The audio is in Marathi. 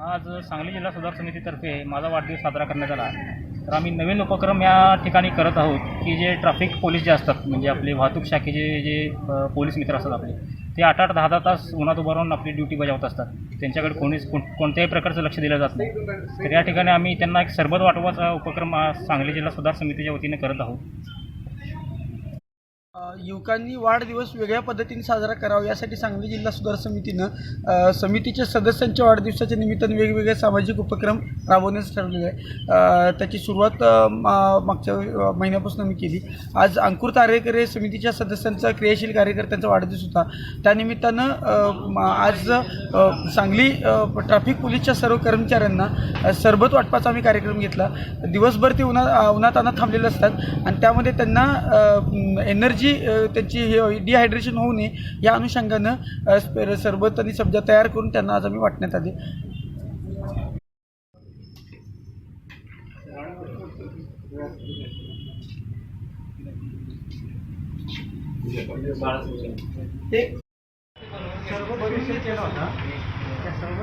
आज सांगली जिल्हा सुधार समितीतर्फे माझा वाढदिवस साजरा करण्यात आला. तर आम्ही नवीन उपक्रम या ठिकाणी करत आहोत की जे ट्रॅफिक पोलीस जे असतात म्हणजे आपले वाहतूक शाखेचे जे पोलीस मित्र असतात आपले ते आठ आठ दहा दहा तास उन्हात उभं राहून आपली ड्युटी बजावत असतात. त्यांच्याकडे कोणीच कोण कोणत्याही प्रकारचं लक्ष दिलं जात नाही. तर या ठिकाणी आम्ही त्यांना एक सरबत वाटवाचा उपक्रम सांगली जिल्हा सुधार समितीच्या वतीने करत आहोत. युवकांनी वाढदिवस वेगळ्या पद्धतीने साजरा करावा यासाठी सांगली जिल्हा सुधार समितीनं समितीच्या सदस्यांच्या वाढदिवसाच्या निमित्तानं वेगवेगळे सामाजिक उपक्रम राबवण्यास ठरवलेले आहे त्याची सुरुवात मा- मागच्या महिन्यापासून मी केली. आज अंकुर तारेकर हे समितीच्या सदस्यांचा क्रियाशील कार्यकर्त्यांचा वाढदिवस होता. त्यानिमित्तानं आज सांगली ट्रॅफिक पोलीसच्या सर्व कर्मचाऱ्यांना सरबत वाटपाचा आम्ही कार्यक्रम घेतला. दिवसभर ते उन्हा उन्हाताना थांबलेले असतात आणि त्यामध्ये त्यांना एनर्जी त्यांची हे डिहायड्रेशन होऊ नये या अनुषंगानं सरबत आणि सब्जा तयार करून त्यांना आज आम्ही वाटण्यात आले. एक सर्व भविष्य केला होता त्या सर्व